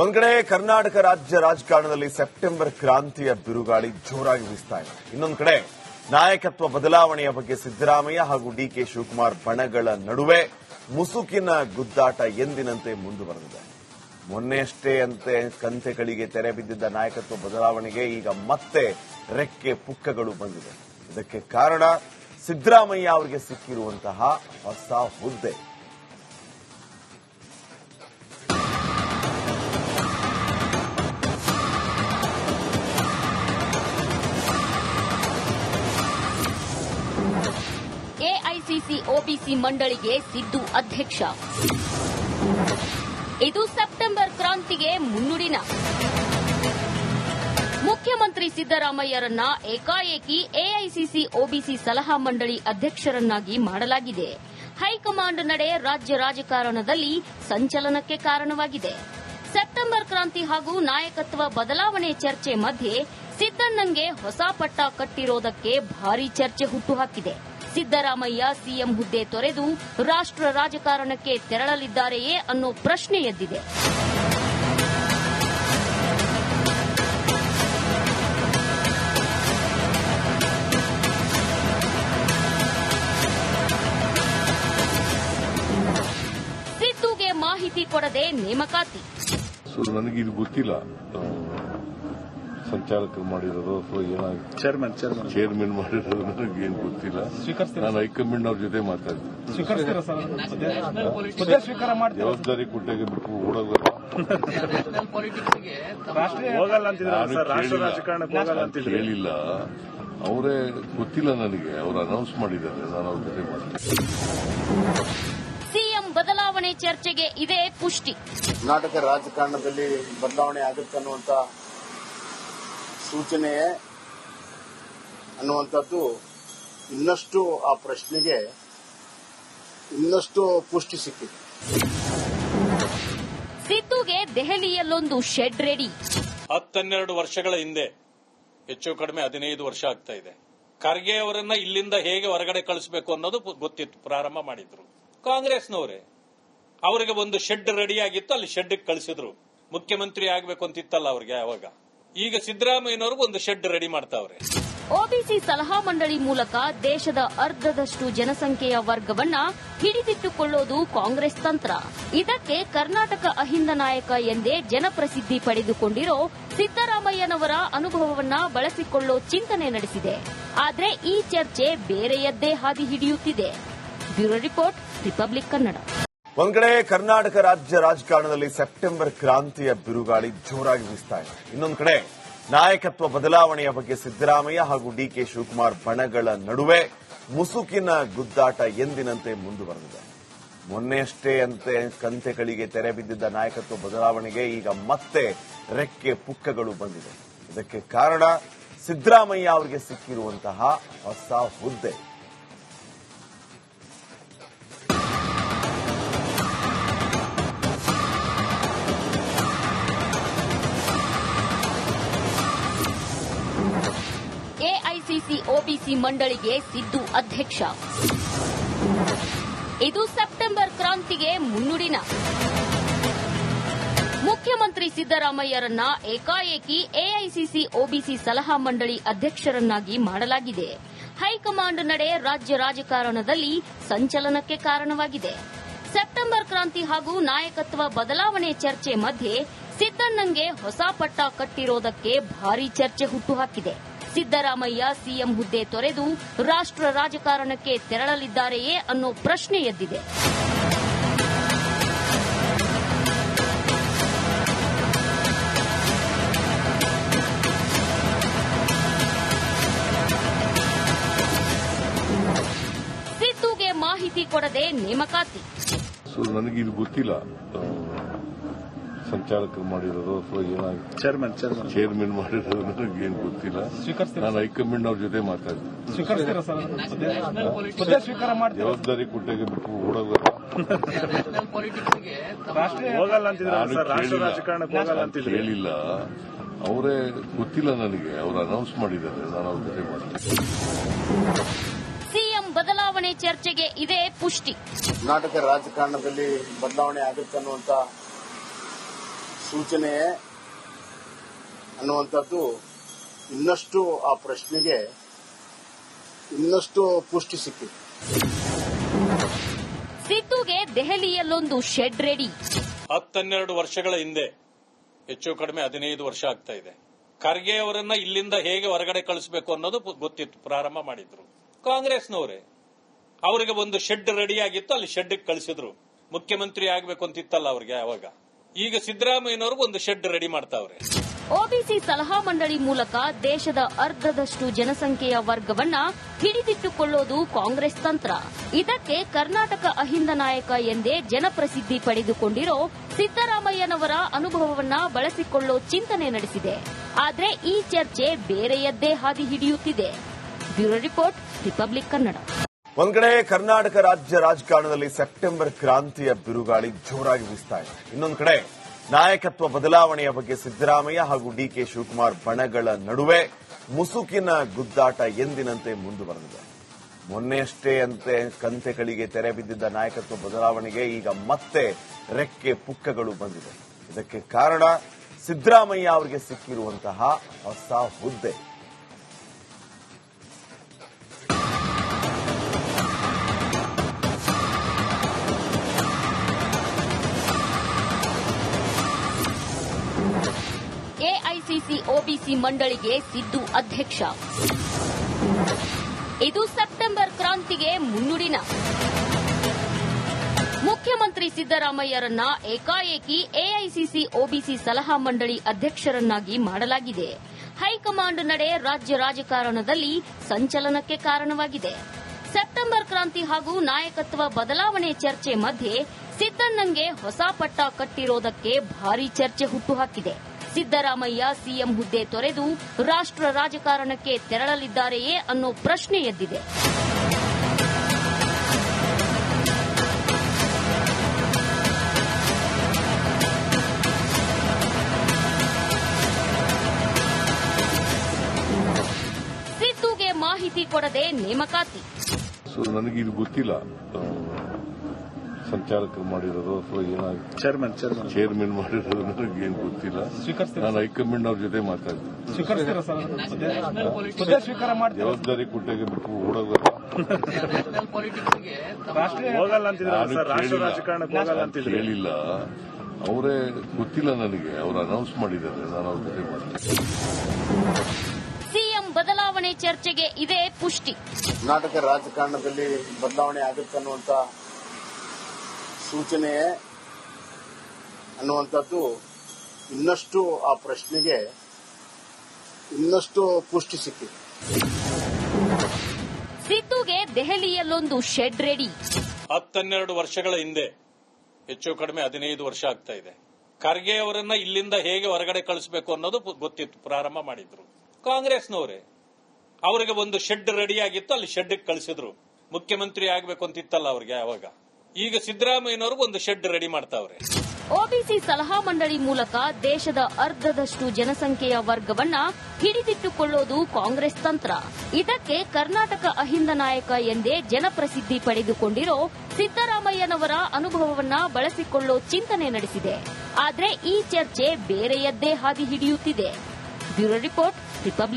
ಒಂದ್ ಕಡೆ ಕರ್ನಾಟಕ ರಾಜ್ಯ ರಾಜಕಾರಣದಲ್ಲಿ ಸೆಪ್ಟೆಂಬರ್ ಕ್ರಾಂತಿಯ ಬಿರುಗಾಳಿ ಜೋರಾಗಿ ಬೀಸ್ತಾ ಇದೆ. ಇನ್ನೊಂದು ಕಡೆ ನಾಯಕತ್ವ ಬದಲಾವಣೆಯ ಬಗ್ಗೆ ಸಿದ್ದರಾಮಯ್ಯ ಹಾಗೂ ಡಿಕೆ ಶಿವಕುಮಾರ್ ಬಣಗಳ ನಡುವೆ ಮುಸುಕಿನ ಗುದ್ದಾಟ ಎಂದಿನಂತೆ ಮುಂದುವರೆದಿದೆ. ಮೊನ್ನೆಯಷ್ಟೇ ಅಂತೆ ಕಂತೆಗಳಿಗೆ ತೆರೆ ಬಿದ್ದಿದ್ದ ನಾಯಕತ್ವ ಬದಲಾವಣೆಗೆ ಈಗ ಮತ್ತೆ ರೆಕ್ಕೆ ಪುಕ್ಕಗಳು ಬಂದಿದೆ. ಇದಕ್ಕೆ ಕಾರಣ ಸಿದ್ದರಾಮಯ್ಯ ಅವರಿಗೆ ಸಿಕ್ಕಿರುವಂತಹ ಹೊಸ ಹುದ್ದೆ. ಎಐಸಿಸಿ ಒಬಿಸಿ ಮಂಡಳಿಗೆ ಸಿದ್ದು ಅಧ್ಯಕ್ಷ. ಇದು ಸೆಪ್ಟೆಂಬರ್ ಕ್ರಾಂತಿಗೆ ಮುನ್ನುಡಿನ. ಮುಖ್ಯಮಂತ್ರಿ ಸಿದ್ದರಾಮಯ್ಯರನ್ನ ಏಕಾಏಕಿ ಎಐಸಿಸಿ ಒಬಿಸಿ ಸಲಹಾ ಮಂಡಳಿ ಅಧ್ಯಕ್ಷರನ್ನಾಗಿ ಮಾಡಲಾಗಿದೆ. ಹೈಕಮಾಂಡ್ ನಡೆ ರಾಜ್ಯ ರಾಜಕಾರಣದಲ್ಲಿ ಸಂಚಲನಕ್ಕೆ ಕಾರಣವಾಗಿದೆ. ಸೆಪ್ಟೆಂಬರ್ ಕ್ರಾಂತಿ ಹಾಗೂ ನಾಯಕತ್ವ ಬದಲಾವಣೆ ಚರ್ಚೆ ಮಧ್ಯೆ ಸಿದ್ದಣ್ಣಂಗೆ ಹೊಸ ಪಟ್ಟ ಕಟ್ಟಿರೋದಕ್ಕೆ ಭಾರೀ ಚರ್ಚೆ ಹುಟ್ಟುಹಾಕಿದೆ ಸಿದ್ದರಾಮಯ್ಯ ಸಿಎಂ ಹುದ್ದೆ ತೊರೆದು ರಾಷ್ಟ್ರ ರಾಜಕಾರಣಕ್ಕೆ ತೆರಳಲಿದ್ದಾರೆಯೇ ಅನ್ನೋ ಪ್ರಶ್ನೆ ಎದ್ದಿದೆ. ಸಿದ್ದುಗೆ ಮಾಹಿತಿ ಕೊಡದೆ ನೇಮಕಾತಿ. ನನಗೆ ಇದು ಗೊತ್ತಿಲ್ಲ. ಸಂಚಾಲಕರು ಮಾಡಿರೋದು ಅಥವಾ ಏನಾಗಿ ಚೇರ್ಮನ್ ಚೇರ್ಮನ್ ಚೇರ್ಮನ್ ಮಾಡಿರೋದು ನನಗೇನು ಗೊತ್ತಿಲ್ಲ. ನಾನು ಹೈಕಮಾಂಡ್ ಅವ್ರ ಜೊತೆ ಮಾತಾಡ್ತೀನಿ. ಜವಾಬ್ದಾರಿ ಕೊಟ್ಟಾಗ ಬಿಟ್ಟು ಓಡೋಗಲ್ಲ ಹೇಳಿಲ್ಲ ಹೋಗಲ್ಲ ಅಂತಿದ್ರು ಸರ್? ರಾಷ್ಟ್ರ ಕೇಳಿಲ್ಲ. ಹೋಗಲ್ಲ ಅಂತಿದ್ರು ಕೇಳಿಲ್ಲ. ಅವರೇ ಗೊತ್ತಿಲ್ಲ ನನಗೆ. ಅವ್ರು ಅನೌನ್ಸ್ ಮಾಡಿದ್ದಾರೆ. ನಾನು ಅವ್ರ ಜೊತೆ ಮಾತಾಡ್ತೀನಿ. ಸಿಎಂ ಬದಲಾವಣೆ ಚರ್ಚೆಗೆ ಇದೇ ಪುಷ್ಟಿ. ಕರ್ನಾಟಕ ರಾಜಕಾರಣದಲ್ಲಿ ಬದಲಾವಣೆ ಆಗುತ್ತೆ ಅನ್ನುವಂತ ಸೂಚನೆ ಅನ್ನುವಂಥದ್ದು ಇನ್ನಷ್ಟು ಆ ಪ್ರಶ್ನೆಗೆ ಇನ್ನಷ್ಟು ಪುಷ್ಟಿ ಸಿಕ್ಕಿದೆ. ಸಿದ್ದುಗೆ ದೆಹಲಿಯಲ್ಲೊಂದು ಶೆಡ್ ರೆಡಿ ಹತ್ತೆರಡು ವರ್ಷಗಳ ಹಿಂದೆ ಹೆಚ್ಚು ಕಡಿಮೆ ಹದಿನೈದು ವರ್ಷ ಆಗ್ತಾ ಇದೆ. ಖರ್ಗೆ ಅವರನ್ನ ಇಲ್ಲಿಂದ ಹೇಗೆ ಹೊರಗಡೆ ಕಳಿಸಬೇಕು ಅನ್ನೋದು ಗೊತ್ತಿತ್ತು ಪ್ರಾರಂಭ ಮಾಡಿದ್ರು. ಕಾಂಗ್ರೆಸ್ನವರೇ ಅವರಿಗೆ ಒಂದು ಶೆಡ್ ರೆಡಿ ಆಗಿತ್ತು ಅಲ್ಲಿ ಶೆಡ್ ಕಳಿಸಿದ್ರು. ಮುಖ್ಯಮಂತ್ರಿ ಆಗ್ಬೇಕು ಅಂತಿತ್ತಲ್ಲ ಅವ್ರಿಗೆ ಅವಾಗ. ಈಗ ಸಿದ್ದರಾಮಯ್ಯನವ್ರಿಗೆ ಒಂದು ಶೆಡ್ ರೆಡಿ ಮಾಡ್ತಾವ್ರೆ. ಒಬಿಸಿ ಸಲಹಾ ಮಂಡಳಿ ಮೂಲಕ ದೇಶದ ಅರ್ಧದಷ್ಟು ಜನಸಂಖ್ಯೆಯ ವರ್ಗವನ್ನ ಹಿಡಿದಿಟ್ಟುಕೊಳ್ಳೋದು ಕಾಂಗ್ರೆಸ್ ತಂತ್ರ. ಇದಕ್ಕೆ ಕರ್ನಾಟಕ ಅಹಿಂದ ನಾಯಕ ಎಂದೇ ಜನಪ್ರಸಿದ್ಧಿ ಪಡೆದುಕೊಂಡಿರೋ ಸಿದ್ದರಾಮಯ್ಯನವರ ಅನುಭವವನ್ನ ಬಳಸಿಕೊಳ್ಳೋ ಚಿಂತನೆ ನಡೆಸಿದೆ. ಆದರೆ ಈ ಚರ್ಚೆ ಬೇರೆಯದ್ದೇ ಹಾದಿ ಹಿಡಿಯುತ್ತಿದೆ. Bureau report, Republic Kannada. ಒಂದ್ ಕಡೆ ಕರ್ನಾಟಕ ರಾಜ್ಯ ರಾಜಕಾರಣದಲ್ಲಿ ಸೆಪ್ಟೆಂಬರ್ ಕ್ರಾಂತಿಯ ಬಿರುಗಾಳಿ ಜೋರಾಗಿ ಬೀಸ್ತಾ ಇದೆ. ಇನ್ನೊಂದು ಕಡೆ ನಾಯಕತ್ವ ಬದಲಾವಣೆಯ ಬಗ್ಗೆ ಸಿದ್ದರಾಮಯ್ಯ ಹಾಗೂ ಡಿಕೆ ಶಿವಕುಮಾರ್ ಬಣಗಳ ನಡುವೆ ಮುಸುಕಿನ ಗುದ್ದಾಟ ಎಂದಿನಂತೆ ಮುಂದುವರೆದಿದೆ. ಮೊನ್ನೆಯಷ್ಟೇ ಅಂತೆ ಕಂತೆಗಳಿಗೆ ತೆರೆ ಬಿದ್ದಿದ್ದ ನಾಯಕತ್ವ ಬದಲಾವಣೆಗೆ ಈಗ ಮತ್ತೆ ರೆಕ್ಕೆ ಪುಕ್ಕಗಳು ಬಂದಿದೆ. ಇದಕ್ಕೆ ಕಾರಣ ಸಿದ್ದರಾಮಯ್ಯ ಅವರಿಗೆ ಸಿಕ್ಕಿರುವಂತಹ ಹೊಸ ಹುದ್ದೆ. ಎಐಸಿಸಿ ಒಬಿಸಿ ಮಂಡಳಿಗೆ ಸಿದ್ದು ಅಧ್ಯಕ್ಷ. ಇದು ಸೆಪ್ಟೆಂಬರ್ ಕ್ರಾಂತಿಗೆ ಮುನ್ನುಡಿನ. ಮುಖ್ಯಮಂತ್ರಿ ಸಿದ್ದರಾಮಯ್ಯರನ್ನ ಏಕಾಏಕಿ ಎಐಸಿಸಿ ಒಬಿಸಿ ಸಲಹಾ ಮಂಡಳಿ ಅಧ್ಯಕ್ಷರನ್ನಾಗಿ ಮಾಡಲಾಗಿದೆ. ಹೈಕಮಾಂಡ್ ನಡೆ ರಾಜ್ಯ ರಾಜಕಾರಣದಲ್ಲಿ ಸಂಚಲನಕ್ಕೆ ಕಾರಣವಾಗಿದೆ. ಸೆಪ್ಟೆಂಬರ್ ಕ್ರಾಂತಿ ಹಾಗೂ ನಾಯಕತ್ವ ಬದಲಾವಣೆ ಚರ್ಚೆ ಮಧ್ಯೆ ಸಿದ್ದಣ್ಣಂಗೆ ಹೊಸ ಪಟ್ಟ ಕಟ್ಟಿರೋದಕ್ಕೆ ಭಾರೀ ಚರ್ಚೆ ಹುಟ್ಟುಹಾಕಿದೆ ಸಿದ್ದರಾಮಯ್ಯ ಸಿಎಂ ಹುದ್ದೆ ತೊರೆದು ರಾಷ್ಟ್ರ ರಾಜಕಾರಣಕ್ಕೆ ತೆರಳಲಿದ್ದಾರೆಯೇ ಅನ್ನೋ ಪ್ರಶ್ನೆ ಎದ್ದಿದೆ. ಸಿದ್ದುಗೆ ಮಾಹಿತಿ ಕೊಡದೆ ನೇಮಕಾತಿ. ನನಗೆ ಇದು ಗೊತ್ತಿಲ್ಲ. ಸಂಚಾಲಕರು ಮಾಡಿರೋದು ಅಥವಾ ಏನಾಗಿ ಚೇರ್ಮನ್ ಚೇರ್ಮನ್ ಚೇರ್ಮನ್ ಮಾಡಿರೋದು ನನಗೇನು ಗೊತ್ತಿಲ್ಲ. ನಾನು ಹೈಕಮಾಂಡ್ ಅವ್ರ ಜೊತೆ ಮಾತಾಡ್ತೀನಿ. ಜವಾಬ್ದಾರಿ ಕೊಟ್ಟಾಗ ಬಿಟ್ಟು ಓಡೋಗಲ್ಲ. ಹೇಳಿಲ್ಲ ಹೋಗಲ್ಲ ಅಂತಿದ್ರು ಸರ್? ರಾಷ್ಟ್ರ ಕೇಳಿಲ್ಲ. ಹೋಗಲ್ಲ ಅಂತಿದ್ರು ಕೇಳಿಲ್ಲ. ಅವರೇ ಗೊತ್ತಿಲ್ಲ ನನಗೆ. ಅವ್ರು ಅನೌನ್ಸ್ ಮಾಡಿದ್ದಾರೆ. ನಾನು ಅವ್ರ ಜೊತೆ ಮಾತಾಡ್ತೀನಿ ಸಿಎಂ ಬದಲಾವಣೆ ಚರ್ಚೆಗೆ ಇದೇ ಪುಷ್ಟಿ. ಕರ್ನಾಟಕ ರಾಜಕಾರಣದಲ್ಲಿ ಬದಲಾವಣೆ ಆಗುತ್ತೆ ಅನ್ನುವಂತ ಸೂಚನೆ ಅನ್ನುವಂಥದ್ದು ಇನ್ನಷ್ಟು ಆ ಪ್ರಶ್ನೆಗೆ ಇನ್ನಷ್ಟು ಪುಷ್ಟಿ ಸಿಕ್ಕಿದೆ. ಸಿದ್ದುಗೆ ದೆಹಲಿಯಲ್ಲೊಂದು ಶೆಡ್ ರೆಡಿ ಹತ್ತನ್ನೆರಡು ವರ್ಷಗಳ ಹಿಂದೆ ಹೆಚ್ಚು ಕಡಿಮೆ ಹದಿನೈದು ವರ್ಷ ಆಗ್ತಾ ಇದೆ. ಖರ್ಗೆ ಅವರನ್ನ ಇಲ್ಲಿಂದ ಹೇಗೆ ಹೊರಗಡೆ ಕಳಿಸಬೇಕು ಅನ್ನೋದು ಗೊತ್ತಿತ್ತು ಪ್ರಾರಂಭ ಮಾಡಿದ್ರು. ಕಾಂಗ್ರೆಸ್ನವರೇ ಅವರಿಗೆ ಒಂದು ಶೆಡ್ ರೆಡಿ ಆಗಿತ್ತು ಅಲ್ಲಿ ಶೆಡ್ ಕಳಿಸಿದ್ರು. ಮುಖ್ಯಮಂತ್ರಿ ಆಗಬೇಕು ಅಂತಿತ್ತಲ್ಲ ಅವ್ರಿಗೆ ಅವಾಗ ಈಗ ಸಿದ್ದರಾಮಯ್ಯನವ್ರಿಗೆ ಒಂದು ಶೆಡ್ ರೆಡಿ ಮಾಡ್ತಾವ್ರೆ. ಒಬಿಸಿ ಸಲಹಾ ಮಂಡಳಿ ಮೂಲಕ ದೇಶದ ಅರ್ಧದಷ್ಟು ಜನಸಂಖ್ಯೆಯ ವರ್ಗವನ್ನ ಹಿಡಿದಿಟ್ಟುಕೊಳ್ಳೋದು ಕಾಂಗ್ರೆಸ್ ತಂತ್ರ. ಇದಕ್ಕೆ ಕರ್ನಾಟಕ ಅಹಿಂದ ನಾಯಕ ಎಂದೇ ಜನಪ್ರಸಿದ್ಧಿ ಪಡೆದುಕೊಂಡಿರೋ ಸಿದ್ದರಾಮಯ್ಯನವರ ಅನುಭವವನ್ನ ಬಳಸಿಕೊಳ್ಳೋ ಚಿಂತನೆ ನಡೆಸಿದೆ. ಆದ್ರೆ ಈ ಚರ್ಚೆ ಬೇರೆಯದ್ದೇ ಹಾದಿ ಹಿಡಿಯುತ್ತಿದೆ. ಬ್ಯೂರೋ ರಿಪೋರ್ಟ್ ರಿಪಬ್ಲಿಕ್ ಕನ್ನಡ ಒಂದ್ ಕಡೆ ಕರ್ನಾಟಕ ರಾಜ್ಯ ರಾಜಕಾರಣದಲ್ಲಿ ಸೆಪ್ಟೆಂಬರ್ ಕ್ರಾಂತಿಯ ಬಿರುಗಾಳಿ ಜೋರಾಗಿ ಬೀಸ್ತಾ ಇದೆ. ಇನ್ನೊಂದು ಕಡೆ ನಾಯಕತ್ವ ಬದಲಾವಣೆಯ ಬಗ್ಗೆ ಸಿದ್ದರಾಮಯ್ಯ ಹಾಗೂ ಡಿಕೆ ಶಿವಕುಮಾರ್ ಬಣಗಳ ನಡುವೆ ಮುಸುಕಿನ ಗುದ್ದಾಟ ಎಂದಿನಂತೆ ಮುಂದುವರೆದಿದೆ. ಮೊನ್ನೆಯಷ್ಟೇ ಅಂತೆ ಕಂತೆಗಳಿಗೆ ತೆರೆ ಬಿದ್ದಿದ್ದ ನಾಯಕತ್ವ ಬದಲಾವಣೆಗೆ ಈಗ ಮತ್ತೆ ರೆಕ್ಕೆ ಪುಕ್ಕಗಳು ಬಂದಿದೆ. ಇದಕ್ಕೆ ಕಾರಣ ಸಿದ್ದರಾಮಯ್ಯ ಅವರಿಗೆ ಸಿಕ್ಕಿರುವಂತಹ ಹೊಸ ಹುದ್ದೆ. ಒಬಿಸಿ ಮಂಡಳಿಗೆ ಸಿದ್ದು ಅಧ್ಯಕ್ಷ. ಇದು ಸೆಪ್ಟೆಂಬರ್ ಕ್ರಾಂತಿಗೆ ಮುನ್ನುಡಿನ. ಮುಖ್ಯಮಂತ್ರಿ ಸಿದ್ದರಾಮಯ್ಯರನ್ನ ಏಕಾಏಕಿ ಎಐಸಿಸಿ ಒಬಿಸಿ ಸಲಹಾ ಮಂಡಳಿ ಅಧ್ಯಕ್ಷರನ್ನಾಗಿ ಮಾಡಲಾಗಿದೆ. ಹೈಕಮಾಂಡ್ ನಡೆ ರಾಜ್ಯ ರಾಜಕಾರಣದಲ್ಲಿ ಸಂಚಲನಕ್ಕೆ ಕಾರಣವಾಗಿದೆ. ಸೆಪ್ಟೆಂಬರ್ ಕ್ರಾಂತಿ ಹಾಗೂ ನಾಯಕತ್ವ ಬದಲಾವಣೆ ಚರ್ಚೆ ಮಧ್ಯೆ ಸಿದ್ದಣ್ಣಂಗೆ ಹೊಸ ಪಟ್ಟ ಕಟ್ಟಿರೋದಕ್ಕೆ ಭಾರೀ ಚರ್ಚೆ ಹುಟ್ಟುಹಾಕಿದೆ ಸಿದ್ದರಾಮಯ್ಯ ಸಿಎಂ ಹುದ್ದೆ ತೊರೆದು ರಾಷ್ಟ್ರ ರಾಜಕಾರಣಕ್ಕೆ ತೆರಳಲಿದ್ದಾರೆಯೇ ಅನ್ನೋ ಪ್ರಶ್ನೆ ಎದ್ದಿದೆ. ಸಿದ್ದುಗೆ ಮಾಹಿತಿ ಕೊಡದೆ ನೇಮಕಾತಿ. ನನಗೆ ಇದು ಗೊತ್ತಿಲ್ಲ. ಸಂಚಾಲಕರು ಮಾಡಿರೋದು ಅಥವಾ ಏನಾಗುತ್ತೆ ಚೇರ್ಮನ್ ಚೇರ್ಮನ್ ಚೇರ್ಮನ್ ಮಾಡಿರೋದು ನನಗೇನು ಗೊತ್ತಿಲ್ಲ. ಸ್ವೀಕರಿಸ್ತೀರಾ ನಾನು ಹೈಕಮಾಂಡ್ ಅವ್ರ ಜೊತೆ ಮಾತಾಡ್ತೀನಿ. ಜವಾಬ್ದಾರಿ ಕೊಟ್ಟಾಗ ಬಿಟ್ಟು ಓಡೋಗಲ್ಲ. ಹೇಳಿಲ್ಲ ಹೋಗಲ್ಲ ಅಂತಿದ್ರು ಸರ್? ರಾಷ್ಟ್ರ ಕೇಳಿಲ್ಲ. ರಾಜಕಾರಣಕ್ಕೆ ಹೋಗಲ್ಲ ನಾನು ಅಂತಿದ್ರು ಕೇಳಿಲ್ಲ. ಅವರೇ ಗೊತ್ತಿಲ್ಲ ನನಗೆ. ಅವ್ರು ಅನೌನ್ಸ್ ಮಾಡಿದ್ದಾರೆ. ನಾನು ಅವ್ರ ಜೊತೆ ಮಾತಾಡ್ತೀನಿ. ಸಿಎಂ ಬದಲಾವಣೆ ಚರ್ಚೆಗೆ ಇದೇ ಪುಷ್ಟಿ. ಕರ್ನಾಟಕ ರಾಜಕಾರಣದಲ್ಲಿ ಬದಲಾವಣೆ ಆಗುತ್ತೆ ಅನ್ನುವಂಥ ಸೂಚನೆ ಅನ್ನುವಂಥದ್ದು ಇನ್ನಷ್ಟು ಆ ಪ್ರಶ್ನೆಗೆ ಇನ್ನಷ್ಟು ಪುಷ್ಟಿ ಸಿಕ್ಕಿದೆ. ಸಿದ್ದುಗೆ ದೆಹಲಿಯಲ್ಲೊಂದು ಶೆಡ್ ರೆಡಿ ಹತ್ತನ್ನೆರಡು ವರ್ಷಗಳ ಹಿಂದೆ ಹೆಚ್ಚು ಕಡಿಮೆ ಹದಿನೈದು ವರ್ಷ ಆಗ್ತಾ ಇದೆ. ಖರ್ಗೆ ಅವರನ್ನ ಇಲ್ಲಿಂದ ಹೇಗೆ ಹೊರಗಡೆ ಕಳಿಸಬೇಕು ಅನ್ನೋದು ಗೊತ್ತಿತ್ತು ಪ್ರಾರಂಭ ಮಾಡಿದ್ರು. ಕಾಂಗ್ರೆಸ್ನವರೇ ಅವರಿಗೆ ಒಂದು ಶೆಡ್ ರೆಡಿ ಆಗಿತ್ತು ಅಲ್ಲಿ ಶೆಡ್ ಕಳಿಸಿದ್ರು. ಮುಖ್ಯಮಂತ್ರಿ ಆಗಬೇಕು ಅಂತಿತ್ತಲ್ಲ ಅವ್ರಿಗೆ ಅವಾಗ ಈಗ ಸಿದ್ದರಾಮಯ್ಯನವ್ರಿಗೆ ಒಂದು ಶೆಡ್ ರೆಡಿ ಮಾಡ್ತಾವ್ರೆ. ಒಬಿಸಿ ಸಲಹಾ ಮಂಡಳಿ ಮೂಲಕ ದೇಶದ ಅರ್ಧದಷ್ಟು ಜನಸಂಖ್ಯೆಯ ವರ್ಗವನ್ನ ಹಿಡಿದಿಟ್ಟುಕೊಳ್ಳೋದು ಕಾಂಗ್ರೆಸ್ ತಂತ್ರ. ಇದಕ್ಕೆ ಕರ್ನಾಟಕ ಅಹಿಂದ ನಾಯಕ ಎಂದೇ ಜನಪ್ರಸಿದ್ಧಿ ಪಡೆದುಕೊಂಡಿರೋ ಸಿದ್ದರಾಮಯ್ಯನವರ ಅನುಭವವನ್ನ ಬಳಸಿಕೊಳ್ಳೋ ಚಿಂತನೆ ನಡೆಸಿದೆ. ಆದರೆ ಈ ಚರ್ಚೆ ಬೇರೆಯದ್ದೇ ಹಾದಿ ಹಿಡಿಯುತ್ತಿದೆ. Bureau report